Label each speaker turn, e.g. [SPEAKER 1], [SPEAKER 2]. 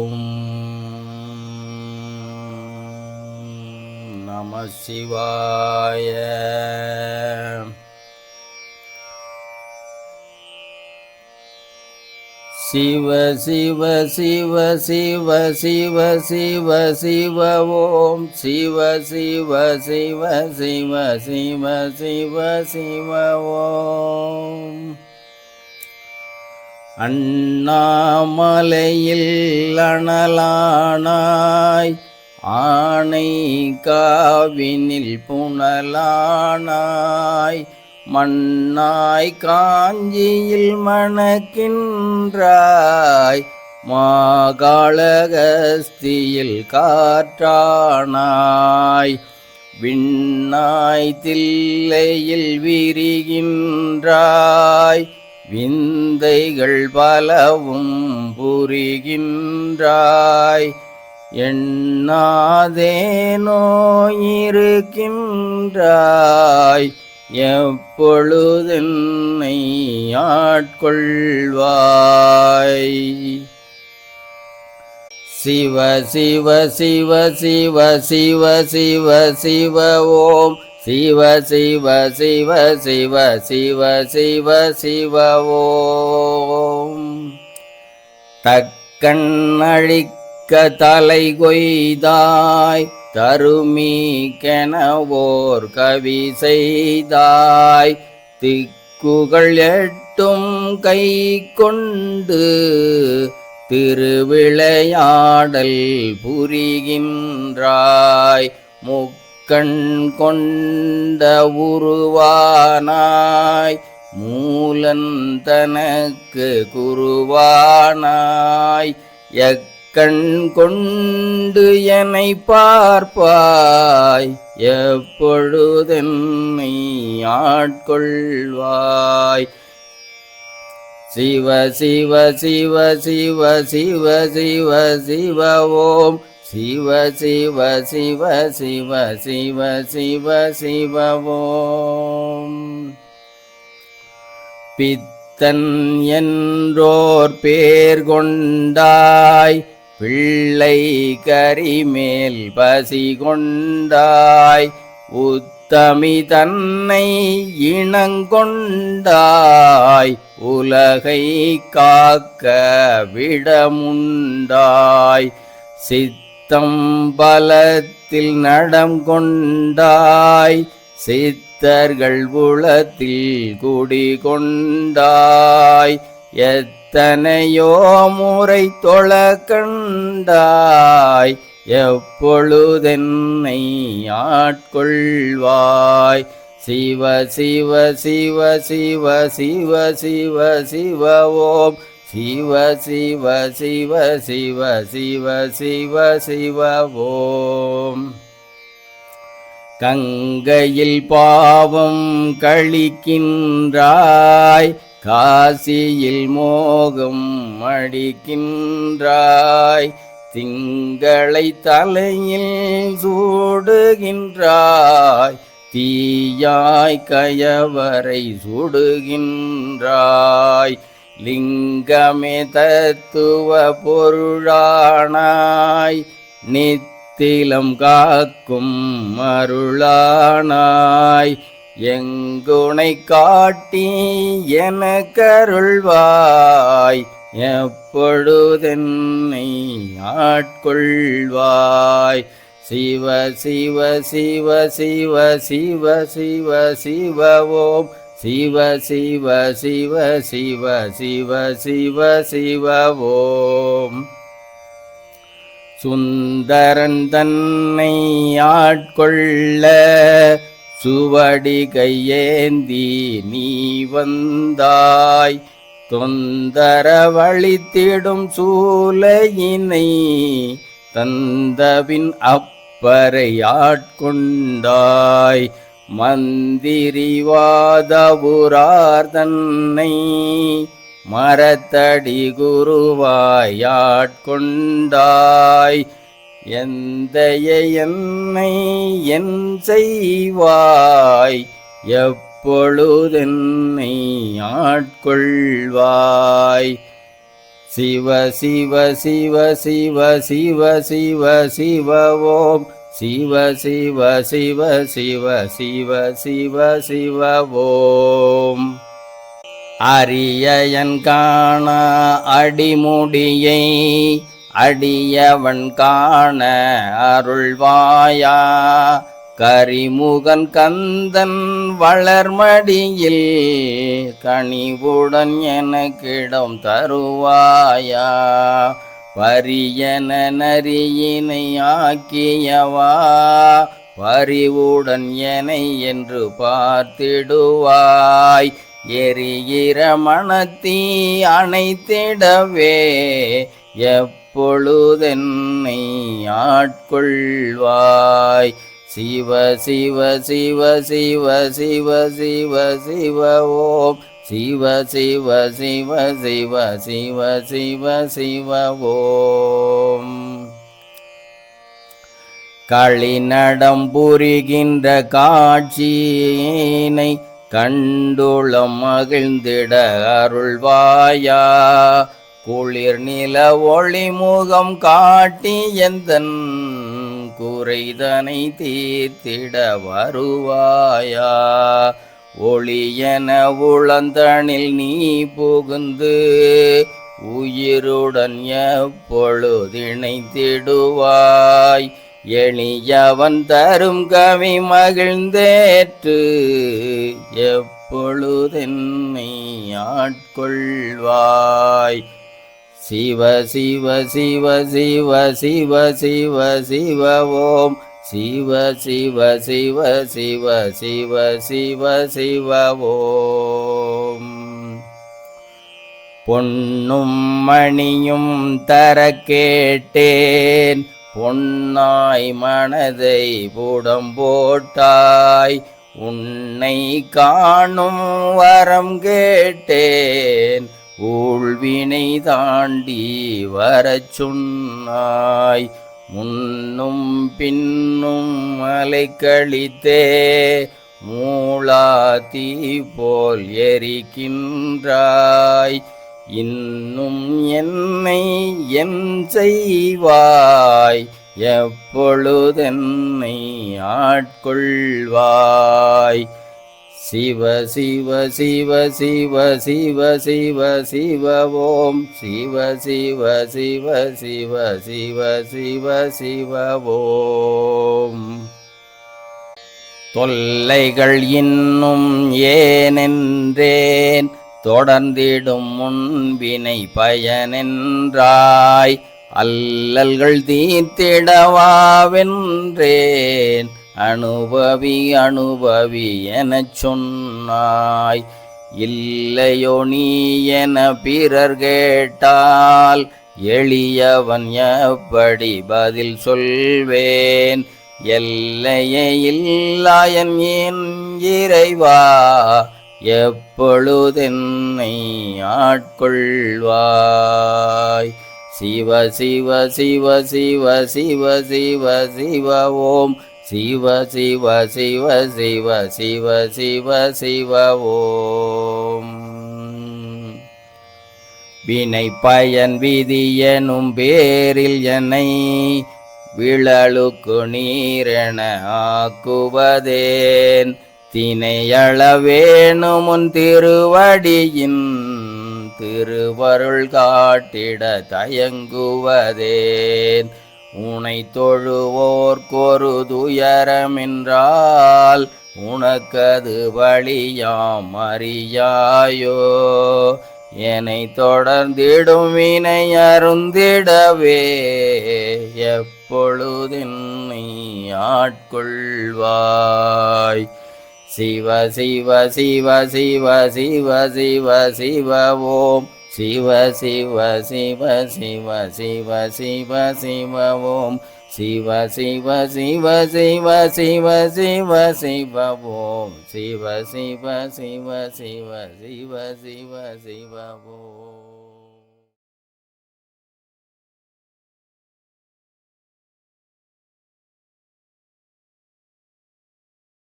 [SPEAKER 1] ஓம் நம சிவாய சிவ சிவ சிவ சிவ சிவ சிவ சிவ ஓம் சிவ சிவ சிவ சிவ சிவ சிவ சிவ ஓம் அண்ணாமலையில் அணலானாய் ஆனை காவினில் புனலானாய் மண்ணாய் காஞ்சியில் மணக்கின்றாய் மாகாளகஸ்தியில் காற்றானாய் விண்ணாய் தில்லையில் விரிகின்றாய் விந்தைகள் பலவும் புரிகின்றாய். எண்ணாதேனோ இருக்கின்றாய் எப்பொழுதென்னை ஆட்கொள்வாய்? சிவ சிவ சிவ சிவ சிவ சிவ சிவ ஓம் சிவ சிவ சிவ சிவ சிவ சிவ சிவ ஓம். தக்கண் அழிக்க தலை கொய்தாய் தருமீக்கெனவோர் கவி செய்தாய். திக்குகள் எட்டும் கை கொண்டு திருவிளையாடல் புரிகின்றாய். முக் கண் கொண்ட உருவானாய் மூலன் தனக்கு குருவானாய். எக்கண் கொண்டு என்னை பார்ப்பாய் எப்பொழுதென்னை ஆட்கொள்வாய். சிவ சிவ சிவ சிவ சிவ சிவ சிவ ஓம் சிவ சிவ சிவ சிவ சிவ சிவ சிவவோம். பித்தன் என்றோர் பேர் கொண்டாய் பிள்ளை கரிமேல் பசி கொண்டாய் உத்தமி தன்னை இனங்கொண்டாய் உலகை காக்க விடமுண்டாய் சித்த பலத்தில் நடம் கொண்டாய் சித்தர்கள் உளத்தில் குடிகொண்டாய் எத்தனையோ முறை தொழ கண்டாய் எப்பொழுதென்னை ஆட்கொள்வாய்? சிவ சிவ சிவ சிவ சிவ சிவ சிவ ஓம் சிவ சிவ சிவ சிவ சிவ சிவ சிவ ஓம். கங்கையில் பாவம் கழிக்கின்றாய் காசியில் மோகம் அடிக்கின்றாய் திங்களை தலையில் சூடுகின்றாய் தீயாய் கயவரை சுடுகின்றாய். லிங்கமே தத்துவ பொருளானாய் நித்திலம் காக்கும் அருளானாய் எங்குனை காட்டி என கருள்வாய் எப்பொழுதென்னை ஆட்கொள்வாய். சிவ சிவ சிவ சிவ சிவ சிவ சிவ ஓம் சிவ சிவ சிவ சிவ சிவ சிவ சிவ ஓம். சுந்தரன் தன்னை ஆட்கொள்ள சுவடி கையேந்தி நீ வந்தாய். தொந்தரவழித்திடும் சூலையினை தந்தவின் அப்பறை ஆட்கொண்டாய். மந்திரிவாதபுரார் தன்னை மரத்தடி குருவாயாட்கொண்டாய். எந்த என்னை என் செய்வாய் எப்பொழுதென்னை ஆட்கொள்வாய். சிவ சிவ சிவ சிவ சிவ சிவ சிவ ஓம் சிவ சிவ சிவ சிவ சிவ சிவ சிவ ஓம். அரியன் காண அடிமுடியை அடியவன் காண அருள்வாயா. கரிமுகன் கந்தன் வளர்மடியில் கனிவுடன் எனக்கிடம் தருவாயா. பரியன நரியினை ஆக்கியவா? பரிவுடன் எனை என்று பார்த்திடுவாய். எரிகிற மனத்தீ அணைத்திடவே. எப்பொழுதென்னை ஆட்கொள்வாய்? சிவ சிவ சிவ சிவ சிவ சிவ சிவ ஓம். சிவ சிவ சிவ சிவ சிவ சிவ சிவ ஓம். களி நடம் புரிகின்ற காட்சியினை கண்டுளம் மகிழ்ந்திட அருள்வாயா. குளிர் நில ஒளிமுகம் காட்டி எந்தன் குறைதனை தீர்த்திட வருவாயா. ஒளியன உளந்தனில் நீ புகுந்து உயிருடன் எப்பொழுதிணைத்திடுவாய் எளியவன் தரும் கவி மகிழ்ந்தேற்று எப்பொழுதென்னை ஆட்கொள்வாய். சிவ சிவ சிவ சிவ சிவ சிவ சிவ ஓம் சிவ சிவ சிவ சிவ சிவ சிவ சிவ ஓம். பொன்னும் மணியும் தர கேட்டேன். பொன்னாய் மனதை புடம் போட்டாய். உன்னை காணும் வரம் கேட்டேன். ஊழ்வினை தாண்டி வரச் சொன்னாய். முன்னும் பின்னும் அலைக்கழித்தே மூளாத்தி போல் எரிக்கின்றாய். இன்னும் என்னை என் செய்வாய் எப்பொழுதென்னை ஆட்கொள்வாய். சிவ சிவ சிவ சிவ சிவ சிவ சிவ ஓம் சிவ சிவ சிவ சிவ சிவ சிவ சிவ ஓம் தொல்லைகள் இன்னும் ஏனென்றேன் தொடர்ந்திடும் முன்பினை பயனென்றாய் அல்லல்கள் தீர்த்திடவாவென்றேன் அனுபவி அனுபவி எனச் சொன்னாய். இல்லையோ நீ என பிறர் கேட்டால் எளியவன் எப்படி பதில் சொல்வேன்? எல்லையே இல்லாயன் என் இறைவா எப்பொழுதென்னை ஆட்கொள்வாய்? சிவ சிவ சிவ சிவ சிவ சிவ சிவ ஓம் சிவ சிவ சிவ சிவ சிவ சிவ சிவ ஓம். வினை பயன் விதி எனும் பேரில் என்னை விழலுக்கு நீரென ஆக்குவதேன். தினையளவேணுமுன் திருவடியின் திருவருள் காட்டிட தயங்குவதேன். உனை தொழுவோர்க்கொரு துயரமென்றால் உனக்கது வழியாம் அறியாயோ? என்னை தொடர்ந்திடும் வினை அருந்திடவே எப்பொழுதின் நீ ஆட்கொள்வாய். சிவ சிவ சிவ சிவ சிவ சிவ சிவ ஓம். சிவ சிவ சிவ சிவ சிவ சிவ சிவ ஓம் சிவ சிவ சிவ சிவ சிவ சிவ சிவ ஓம் சிவ சிவ சிவ சிவ சிவ சிவ சிவ ஓம்